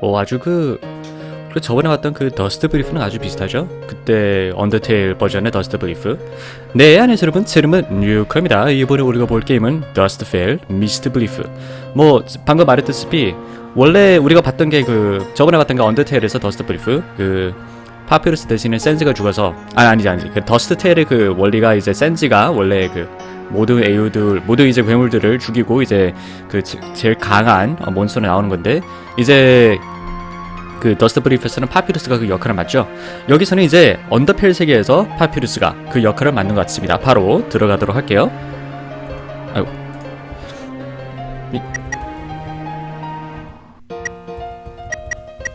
어, 아주 그, 그 저번에 봤던 그 더스트 브리프는 아주 비슷하죠? 그때 언더테일 버전의 더스트 브리프. 네, 안에서 여러분, 제 이름은 뉴컴입니다. 이번에 우리가 볼 게임은 더스트 페일 미스트 브리프. 뭐, 방금 말했다시피, 원래 우리가 봤던 게 그, 저번에 봤던 게 언더테일에서 더스트 브리프, 그, 파피루스 대신에 센즈가 죽어서, 아니, 아니지, 아니지. 그 더스트 테일의 그 원리가 이제 센즈가 원래 그, 모든 에이우들, 모든 이제 괴물들을 죽이고 이제 그 제- 제일 강한 어, 몬스터로 나오는 건데 이제 그 더스트 브리프에서는 파피루스가 그 역할을 맡죠. 여기서는 이제 언더펠 세계에서 파피루스가 그 역할을 맡는 것 같습니다. 바로 들어가도록 할게요. 아이고. 이-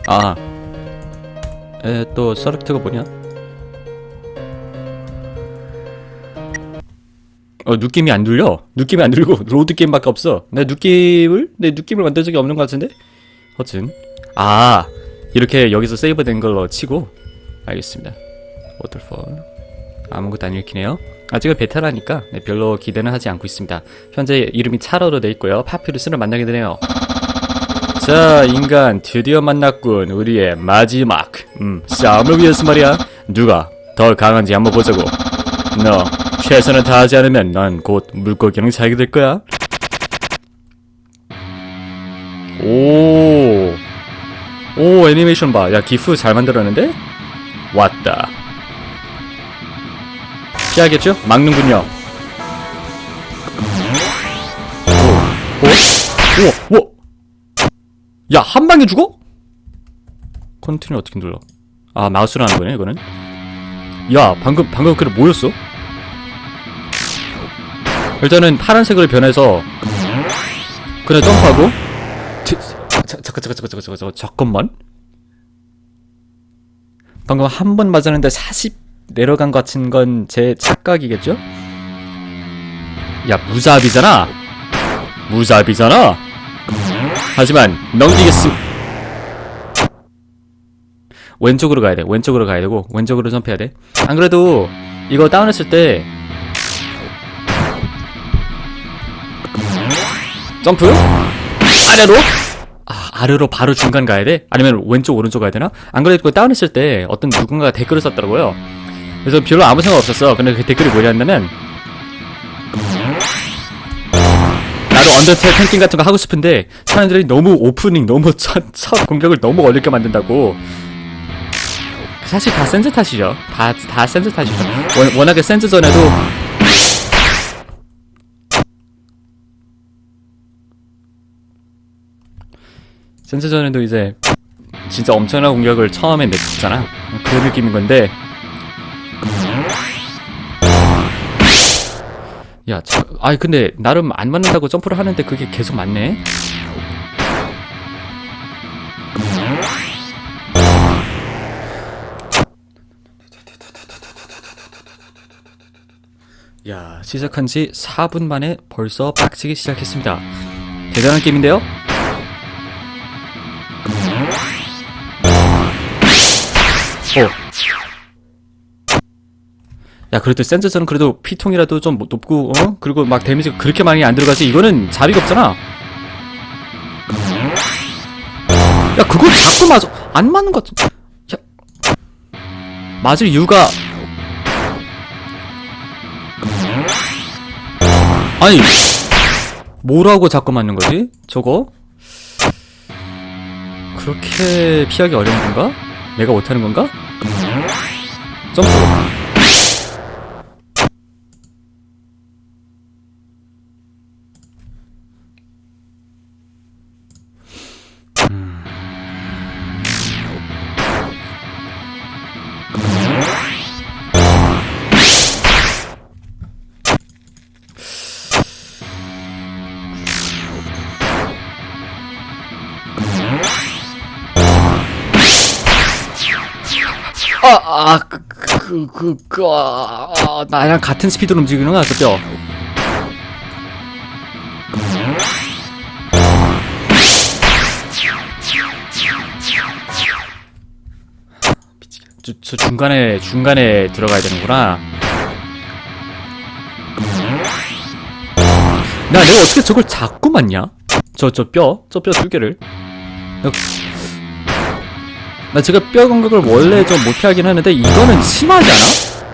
아. 에, 또 서렉트가 뭐냐? 어, 느낌이 안 들려. 느낌이 안 들고 로드 게임밖에 없어. 내 느낌을 내 느낌을 만든 적이 없는 것 같은데. 허튼 아 이렇게 여기서 세이브된 걸로 치고 알겠습니다. 워터폴 아무것도 안 읽히네요. 아직은 베타라니까 네, 별로 기대는 하지 않고 있습니다. 현재 이름이 차로로 돼 있고요. 파피루스를 만나게 되네요. 자 인간 드디어 만났군 우리의 마지막 음, 싸움을 위해서 말이야 누가 더 강한지 한번 보자고 너 최선을 다하지 않으면 난곧 물고기랑 살게 될 거야. 오, 오 애니메이션 봐. 야 기프 잘 만들었는데? 왔다. 피하겠죠? 막는군요. 오, 오, 오, 오. 야 한 방에 죽어? 컨티뉴 어떻게 눌러? 아 마우스로 하는 거네 이거는. 야 방금 방금 그래 뭐였어? 일단은 파란색으로 변해서 그냥 점프하고 티- 자, 잠깐 잠깐 잠깐 잠깐 잠깐 잠깐만 방금 한 번 맞았는데 40 내려간 것 같은 건 제 착각이겠죠? 야 무자비잖아 무자비잖아 하지만 넘기겠음 왼쪽으로 가야 돼. 왼쪽으로 가야 되고 왼쪽으로 점프해야 돼 안 그래도 이거 다운했을 때 점프? 아래로? 아 아래로 바로 중간 가야 돼? 아니면 왼쪽 오른쪽 가야 되나? 안 그래도 다운했을 때 어떤 누군가가 댓글을 썼더라고요. 그래서 별로 아무 생각 없었어. 근데 그 댓글이 뭐냐면 언더테일 팬팅 같은 거 하고 싶은데 사람들이 너무 오프닝 너무 첫, 첫 공격을 너무 어렵게 만든다고 사실 다 센스 탓이죠 다, 다 센스 탓이죠 워- 워낙에 센스 전에도 센스전에도 이제 진짜 엄청난 공격을 처음에 냈잖아. 그 느낌인 건데. 야, 저, 아니 근데 나름 안 맞는다고 점프를 하는데 그게 계속 맞네. 야, 시작한 지 4분 만에 벌써 빡치기 시작했습니다. 대단한 게임인데요? 어. 야, 그래도 센서는 그래도 피통이라도 좀 높고, 어? 그리고 막 데미지가 그렇게 많이 안 들어가지. 이거는 자비가 없잖아. 야, 그걸 자꾸 맞아. 안 맞는 것 같은. 야. 맞을 이유가. 아니. 뭐라고 자꾸 맞는 거지? 저거? 그렇게 피하기 어려운 건가? 내가 못하는 건가? 점프. 그, 그, 그, 아, 아, 나랑 같은 스피드로 움직이는구나, 그 뼈. 저, 저 중간에, 중간에 들어가야 되는구나. 나 내가 어떻게 저걸 자꾸 맞냐? 저, 저 뼈? 저 뼈 두 개를. 내가 나 제가 뼈 공격을 원래 좀못 피하긴 하는데 이거는 심하지 않아?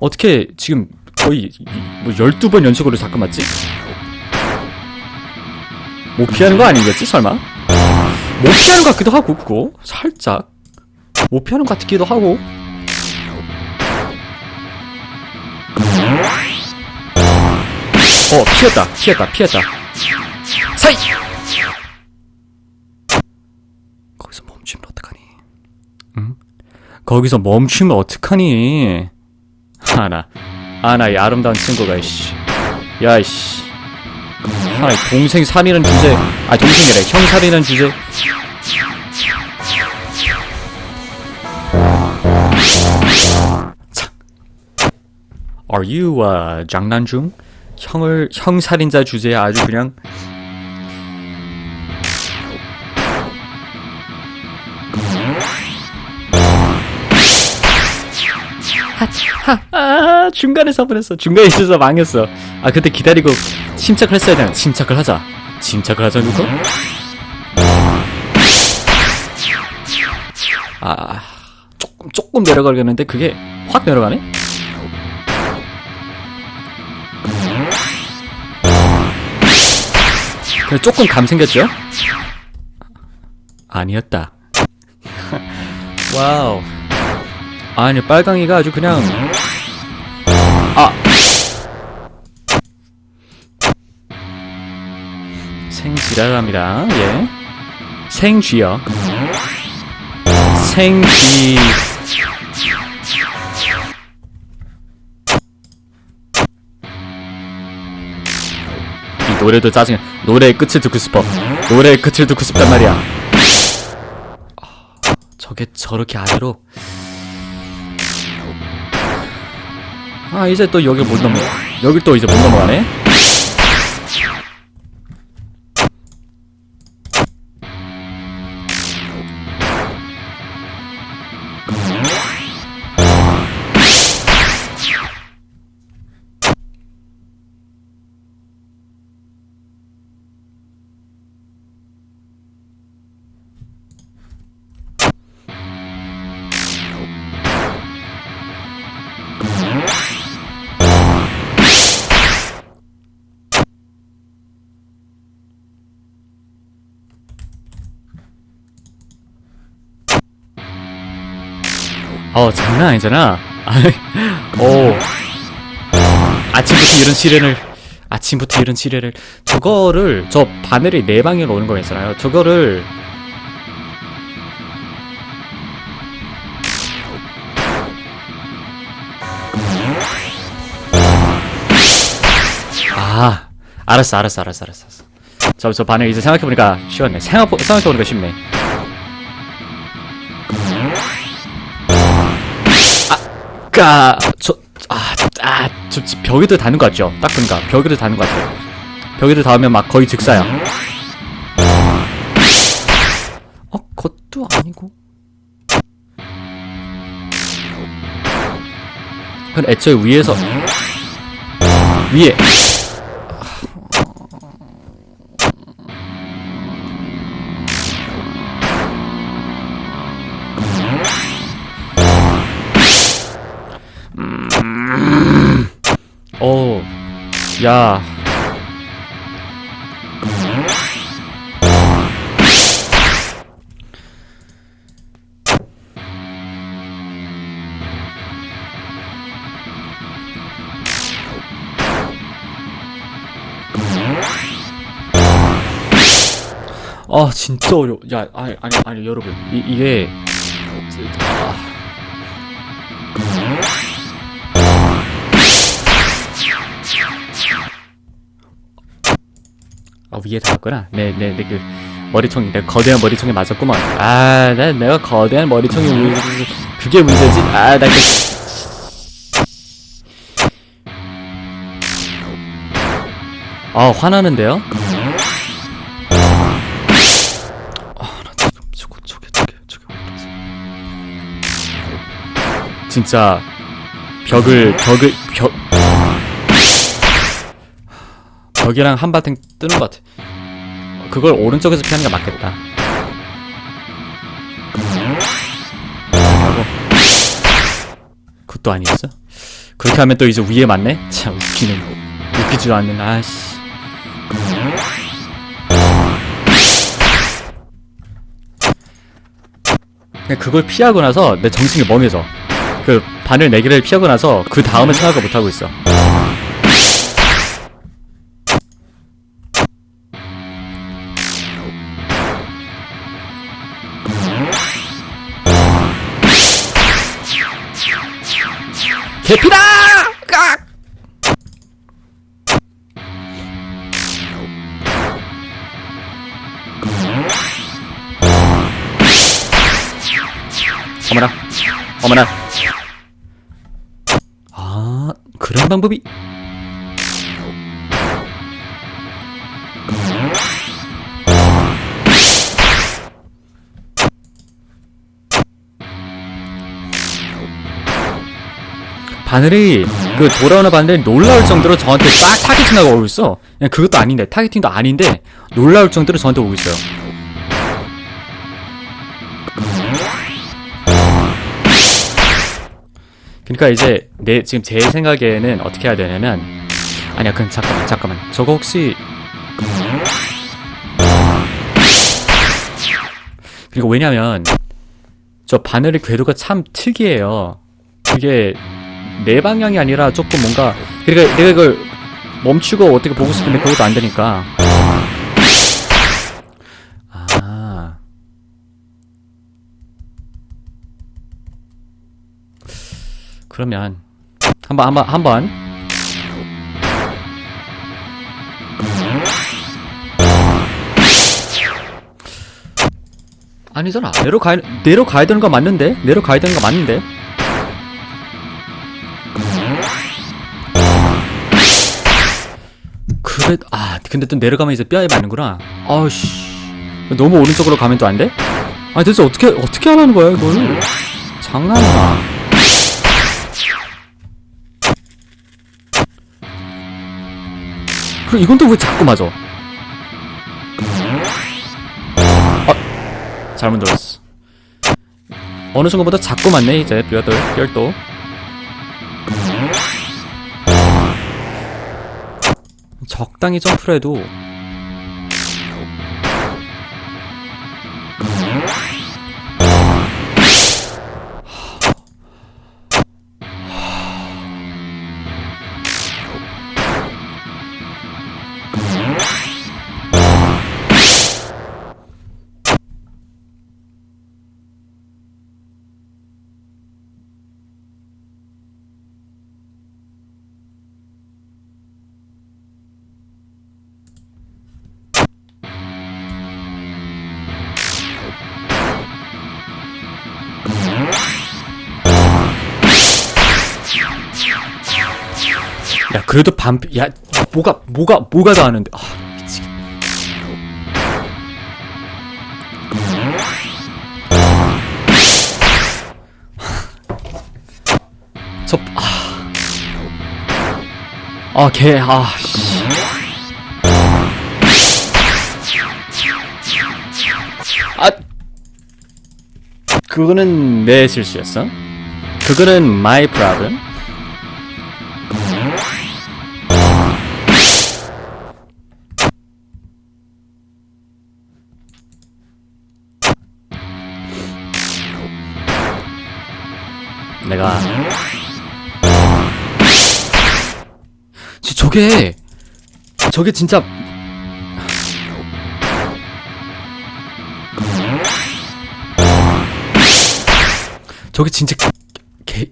어떻게 지금 거의 이- 뭐 12번 연속으로 잠깐 맞지? 못 피하는 거 아니겠지 설마? 못 피하는 것 같기도 하고 그거 살짝 못 피하는 것 같기도 하고 어 피했다 피했다 피했다 사이 거기서 멈추면 어떡하니 응? 거기서 멈추면 어떡하니? 하나 하나 이 아름다운 친구가 이씨. 야 이씨. 하나 이 동생 살이는 주제. 아 동생이래. 형 살이는 주제. 참. Are you uh, 장난 중? 형을 형 살인자 주제에 아주 그냥 아 중간에 서버렸어. 중간에 있어서 망했어. 아 그때 기다리고 침착을 했어야 되나? 침착을 하자. 침착을 하자 누가 아 조금 조금 내려가겠는데 그게 확 내려가네? 그래 조금 감 생겼죠? 아니었다. 와우. 아니 빨강이가 아주 그냥 아. 생쥐라랍니다. 예. 생쥐요. 생쥐. 이 노래도 짜증 노래의 끝을 듣고 싶어. 노래의 끝을 듣고 싶단 말이야. 아, 저게 저렇게 아래로 아 이제 또 여기 못 넘어 여기 또 이제 못 넘어가네 어 장난 아니잖아. 아니 오 아침부터 이런 시련을 아침부터 이런 시련을. 저거를 저 바늘이 네 방향으로 오는 거 있잖아요? 저거를. 아 알았어 알았어 알았어 알았어 저, 저 바늘 이제 생각해보니까 쉬웠네. 생각, 생각해보니까 쉽네 까 저 아 아저 벽에도 닿는 것 같죠? 딱 보니까 벽에도 닿는 것 같아요. 벽에도 닿으면 막 거의 즉사야. 어 그것도 아니고. 그건 애초에 위에서 위에 야. 아 진짜 어려워. 야 아니 아니 아니 여러분 이, 이게 아. 위에 닿았구나. 내 내 내 그 머리통이 내 거대한 머리통에 맞았구만. 아, 나 내가 거대한 머리통이 왜 그게 문제지? 아, 나 그. 아 화나는데요? 아, 저거 저게 저게 저게 뭐지? 진짜 벽을 벽을 벽 저기랑 한바탕 뜨는 것 같아. 그걸 오른쪽에서 피하는 게 맞겠다. 그것도 아니었어? 그렇게 하면 또 이제 위에 맞네? 참 웃기는 웃기지도 않는 아씨. 그걸 피하고 나서 내 정신이 멍해져 그 바늘 내기를 네 피하고 나서 그 다음에 생각을 못하고 있어. 개피다! 깍! 어머나, 어머나. 아, 그런 방법이. 바늘이 그 돌아오는 바늘이 놀라울 정도로 저한테 딱 타겟팅하고 오고 있어. 그냥 그것도 아닌데 타겟팅도 아닌데 놀라울 정도로 저한테 오고 있어요. 그러니까 이제 내 지금 제 생각에는 어떻게 해야 되냐면 아니야 그럼 잠깐만 잠깐만 저거 혹시 그리고 왜냐면 저 바늘의 궤도가 참 특이해요. 그게 내 방향이 아니라 조금 뭔가 그러니까 내가 이걸 멈추고 어떻게 보고 싶은데 그것도 안 되니까. 아. 그러면 한번 한번 한번. 아니잖아. 내려 가야 내려 가야 되는 거 맞는데? 내려 가야 되는 거 맞는데 그래 아 근데 또 내려가면 이제 뼈에 맞는구나. 아우씨. 너무 오른쪽으로 가면 또 안 돼? 아 대체 어떻게 어떻게 하라는 거야 이걸 장난이야. 그럼 이건 또 왜 자꾸 맞아? 아 잘못 들었어. 어느 순간보다 자꾸 맞네 이제 뼈들 뼈도 적당히 점프를 해도 야 그래도 반야 뭐가 뭐가 뭐가 다 하는데. 아 미치겠 저아아개 아씨. 아. 그거는 내 실수였어? 그거는 my problem 저- 저게 저게 진짜 저게 진짜 개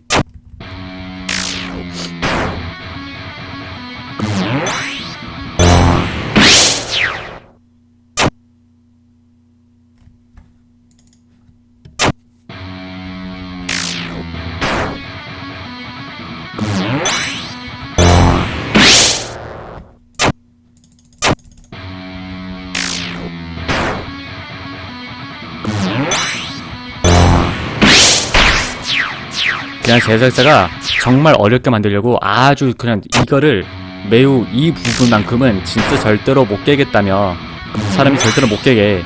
그냥 제작자가 정말 어렵게 만들려고 아주 그냥 이거를 매우 이 부분만큼은 진짜 절대로 못 깨겠다며 사람이 절대로 못 깨게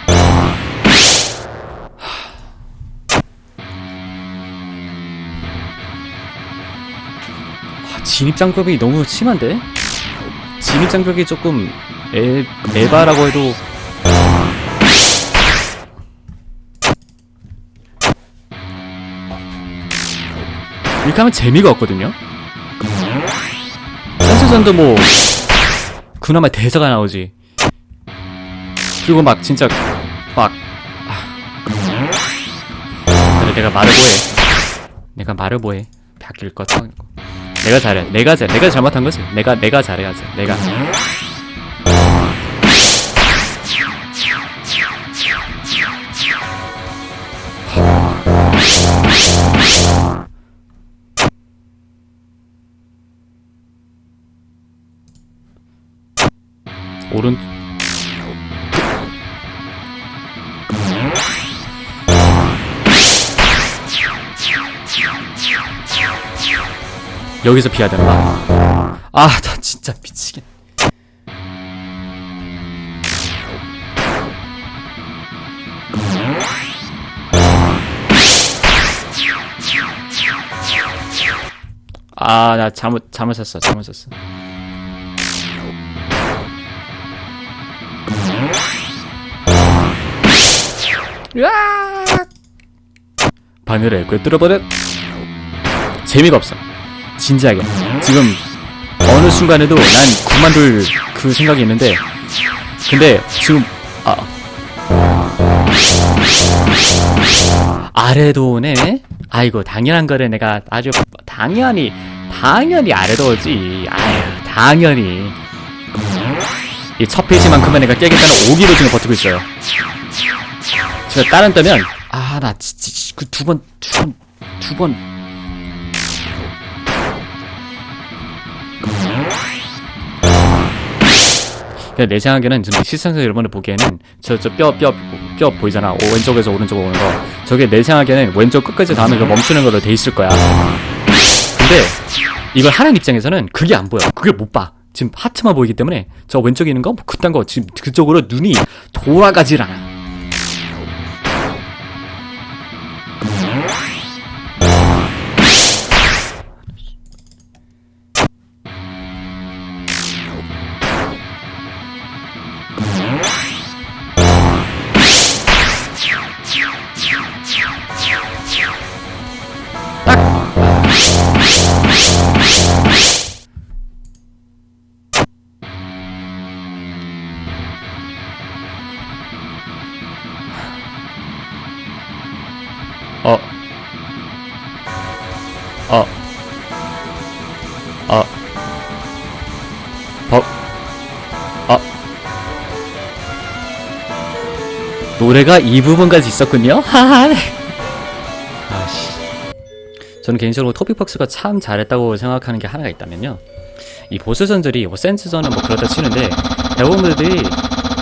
진입 장벽이 너무 심한데? 진입 장벽이 조금 에, 에바라고 해도 이렇게 하면 재미가 없거든요? 센스전도 뭐 그나마 대사가 나오지. 그리고 막 진짜 막 아. 그래 내가 말을 뭐해. 내가 말을 뭐해. 바뀔 것 내가 잘해. 내가 잘 내가 잘못한 거지. 내가 내가 잘해야지. 내가 오른 여기서 피해야 되나? 아, 나 진짜 미치겠. 아, 나 잘못 잘못 샀어. 잘못 샀어. 으악! 바늘에 꿰뚫어버려. 재미가 없어. 진지하게. 지금 어느 순간에도 난 그만둘 그 생각이 있는데, 근데 지금 아 아래도 오네. 아이고 당연한 거래 내가 아주 당연히 당연히 아래도 오지. 아유 당연히. 이 첫 페이지만큼은 내가 깨겠다는 오기로 지금 버티고 있어요. 제가 다른 때면 아 나 진짜 그 두 번 두 번 두 번. 그냥 내 생각에는 지금 시청자 여러분을 보기에는 저 저 뼈 뼈 뼈 보이잖아. 오, 왼쪽에서 오른쪽으로 오는 거. 저게 내 생각에는 왼쪽 끝까지 닿으면 그 멈추는 걸로 돼 있을 거야. 근데 이걸 하는 입장에서는 그게 안 보여. 그게 못봐. 지금 하트만 보이기 때문에 저 왼쪽에 있는 거 뭐 그딴 거 지금 그쪽으로 눈이 돌아가질 않아 노래가 이 부분까지 있었군요. 하하. 아씨. 저는 개인적으로 토픽박스가 참 잘했다고 생각하는 게 하나가 있다면요. 이 보스전들이 뭐 센스전은 뭐 그렇다 치는데 대부분들이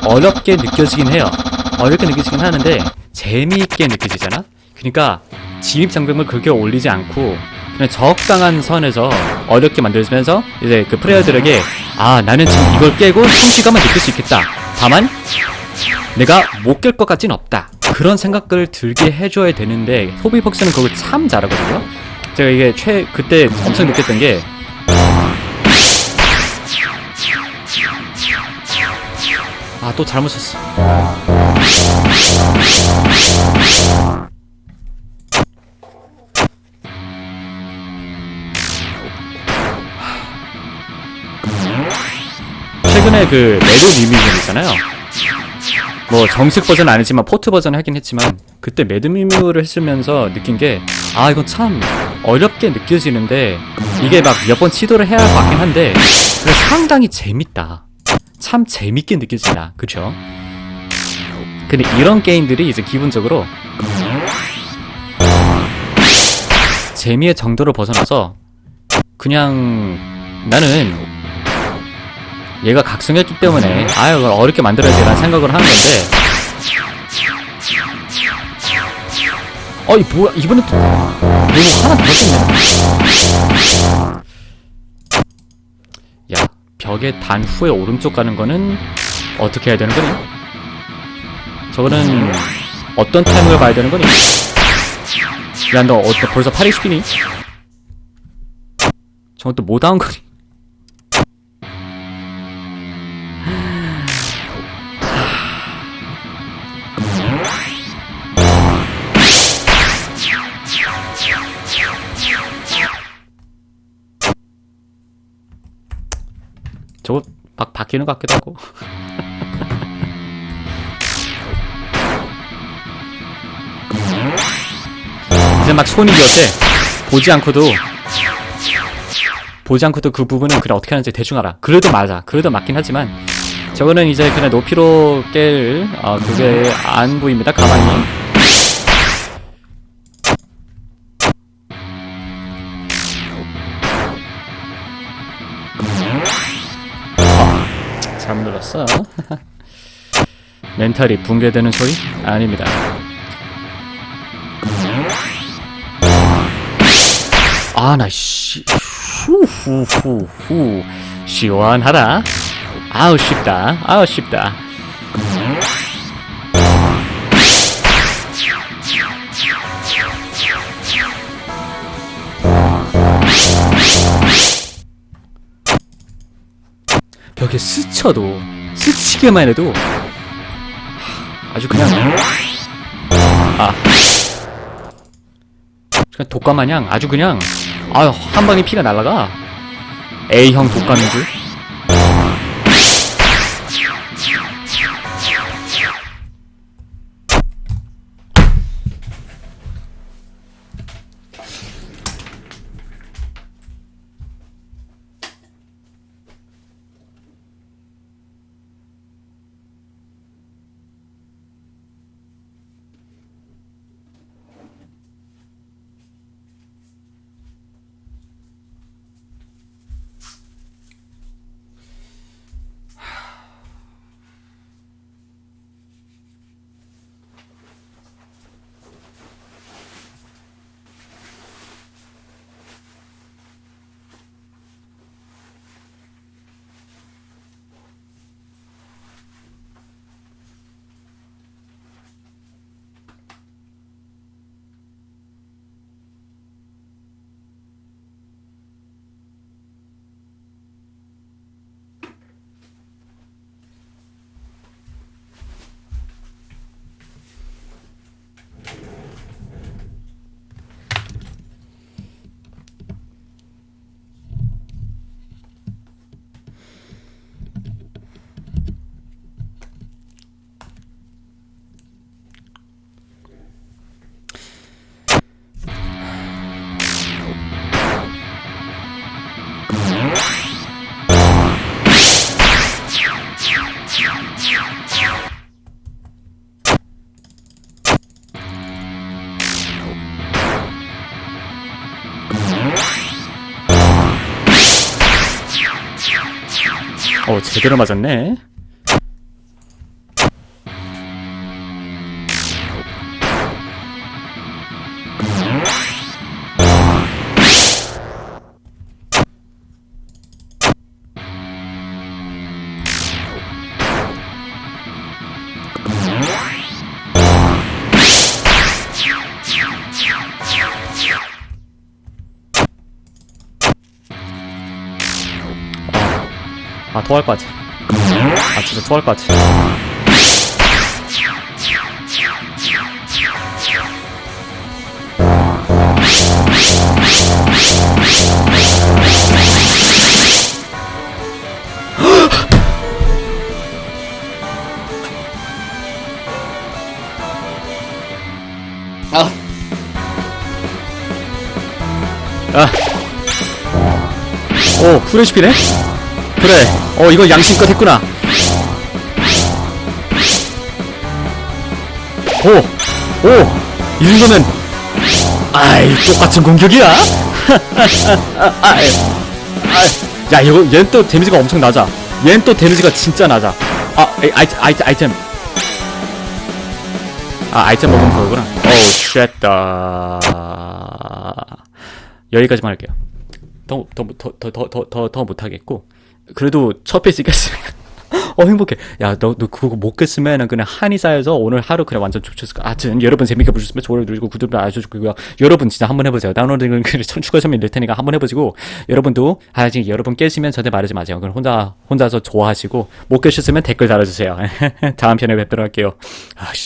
어렵게 느껴지긴 해요. 어렵게 느껴지긴 하는데 재미있게 느껴지잖아. 그러니까 진입 장벽을 그렇게 올리지 않고 그냥 적당한 선에서 어렵게 만들면서 이제 그 플레이어들에게 아 나는 지금 이걸 깨고 성취감을 느낄 수 있겠다. 다만 내가 못 깰 것 같진 없다. 그런 생각을 들게 해줘야 되는데 소비벅스는 그걸 참 잘하거든요. 제가 이게 최 그때 엄청 느꼈던 게 아, 또 잘못 쳤어. 최근에 그 매드 미미님 있잖아요. 뭐 정식 버전 아니지만 포트 버전 하긴 했지만 그때 매드 미뮤를 했으면서 느낀 게 아 이건 참 어렵게 느껴지는데 이게 막 몇 번 시도를 해야 할 것 같긴 한데 상당히 재밌다. 참 재밌게 느껴진다. 그쵸? 근데 이런 게임들이 이제 기본적으로 재미의 정도를 벗어나서 그냥 나는 얘가 각성했기 때문에 아유 이걸 어렵게 만들어야지 라는 생각을 하는 건데 어이 뭐야 이번에 또 이거 하나 더 썼네 야 벽에 단 후에 오른쪽 가는 거는 어떻게 해야 되는 거니? 저거는 어떤 타이밍을 봐야 되는 거니? 야너 어, 벌써 팔이 슈피니? 저건 또 못다운 거니. 저거 막 바뀌는 것 같기도 하고. 이제 막 손이 비었대. 보지 않고도 보지 않고도 그 부분은 그래 어떻게 하는지 대충 알아. 그래도 맞아. 그래도 맞긴 하지만 저거는 이제 그냥 높이로 깰 어, 그게 안 보입니다. 가만히. 눌렀어. 멘탈이 붕괴되는 소리? 아닙니다. 아, 나, 씨, 후후후후. 시원하다. 아우, 쉽다. 아우, 쉽다. 벽에 스쳐도, 스치기만 해도, 아주 그냥, 아. 그냥 독감 마냥 아주 그냥 아유 한 방에 피가 날라가 A형 독감인 줄 제대로 맞았네 토할 것 같아 아 진짜 토할 것 같아 아. 아. 오, 후레시피네? 그래. 어, 이거 양심껏 했구나. 오, 오, 이 정도면, 아이, 똑같은 공격이야? 아이, 아이, 야, 이거, 얘는 또 데미지가 엄청 낮아. 얘는 또 데미지가 진짜 낮아. 아, 에이, 아이, 아이, 아이템. 아, 아이템 먹으면 그거구나. 어우, 쉣다. 여기까지만 할게요. 더, 더, 더, 더, 더, 더, 더, 더 못하겠고. 그래도 첫 페이지 깼으니까. 어 행복해. 야 너 너 그거 못 깼으면 그냥 한이 쌓여서 오늘 하루 그냥 완전 좋쳤을 거야 하여튼 여러분 재밌게 보셨으면 좋아요 누르고 구독도 알려주고요. 여러분 진짜 한번 해보세요. 다운로드는 그 추가 설명 낼 테니까 한번 해보시고 여러분도 아직 여러분 깨시면 저한테 말하지 마세요. 그럼 혼자 혼자서 좋아하시고 못 깨셨으면 댓글 달아주세요. 다음 편에 뵙도록 할게요. 아, 씨.